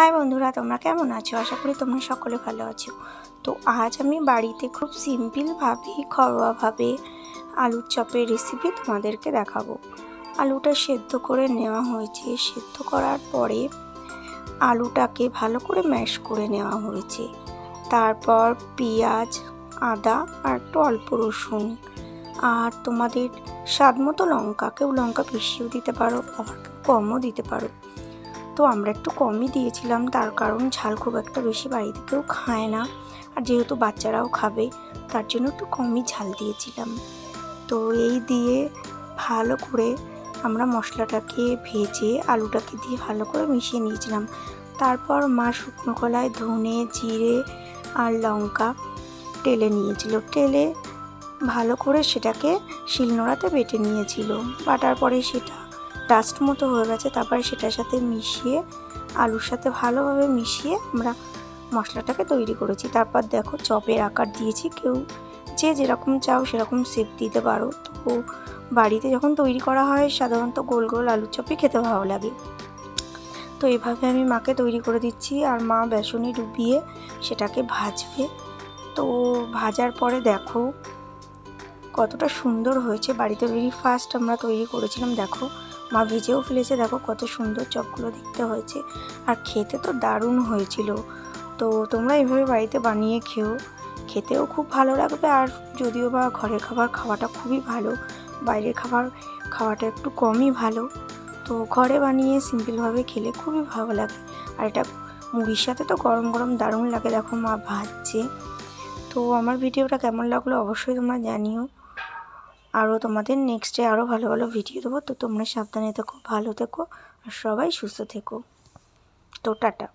High বন্ধুরা, তোমরা কেমন আছো? আশা করি তোমরা সকলে ভালো আছো। তো আজ আমি বাড়িতে খুব সিম্পলভাবে, ঘরোয়াভাবে আলুর চপের রেসিপি তোমাদেরকে দেখাবো। আলুটা সেদ্ধ করে নেওয়া হয়েছে। সেদ্ধ করার পরে আলুটাকে ভালো করে ম্যাশ করে নেওয়া হয়েছে। তারপর পেঁয়াজ, আদা আর একটু অল্প রসুন। আর তোমাদের স্বাদ মতো লঙ্কা কেউ লঙ্কা বেশিও দিতে পারো, আবার কমও দিতে পারো। তো আমরা একটু কমই দিয়েছিলাম, তার কারণ ঝাল খুব একটা বেশি বাড়িতে কেউ খায় না। আর যেহেতু বাচ্চারাও খাবে, তার জন্য একটু কমই ঝাল দিয়েছিলাম। তো এই দিয়ে ভালো করে আমরা মশলাটাকে ভেজে আলুটাকে দিয়ে ভালো করে মিশিয়ে নিয়েছিলাম। তারপর মা শুকনো কলায় ধনে, জিরে আর লঙ্কা টেলে নিয়েছিল। টেলে ভালো করে সেটাকে শিলনোড়াতে বেটে নিয়েছিল। বাটার পরে সেটা ডাস্ট মতো হয়ে গেছে, তারপরে সেটার সাথে মিশিয়ে, আলুর সাথে ভালোভাবে মিশিয়ে আমরা মশলাটাকে তৈরি করেছি। তারপর দেখো চপের আকার দিয়েছি, কেউ যে যেরকম চাও সেরকম শেপ দিতে পারো। তো বাড়িতে যখন তৈরি করা হয়, সাধারণত গোল গোল আলুর চপই খেতে ভালো লাগে। তো এভাবে আমি মাকে তৈরি করে দিচ্ছি আর মা বেসনে ডুবিয়ে সেটাকে ভাজবে। তো ভাজার পরে দেখো কতটা সুন্দর হয়েছে, বাড়িতে ভেরি ফার্স্ট আমরা তৈরি করেছিলাম, দেখো। মা ভেজেও ফেলেছে। দেখো কত সুন্দর চপগুলো দেখতে হয়েছে। আর খেতে তো দারুণ হয়েছিল। তো তোমরা এভাবে বাড়িতে বানিয়ে খেও। খেতেও খুব ভালো লাগবে। আর যদিও বা ঘরের খাবার খাওয়াটা খুবই ভালো, বাইরের খাবার খাওয়াটা একটু কমই ভালো। তো ঘরে বানিয়ে সিম্পলভাবে খেলে খুবই ভালো লাগে। আর এটা মুড়ির সাথে তো গরম গরম দারুণ লাগে। দেখো মা ভাজছে। তো আমার ভিডিওটা কেমন লাগল অবশ্যই তোমরা জানিও। আরও তোমাদের নেক্সটে আরও ভালো ভালো ভিডিও দেবো। তো তোমরা সাবধানে থেকো, ভালো থেকো, আর সবাই সুস্থ থেকো। তো টাটা।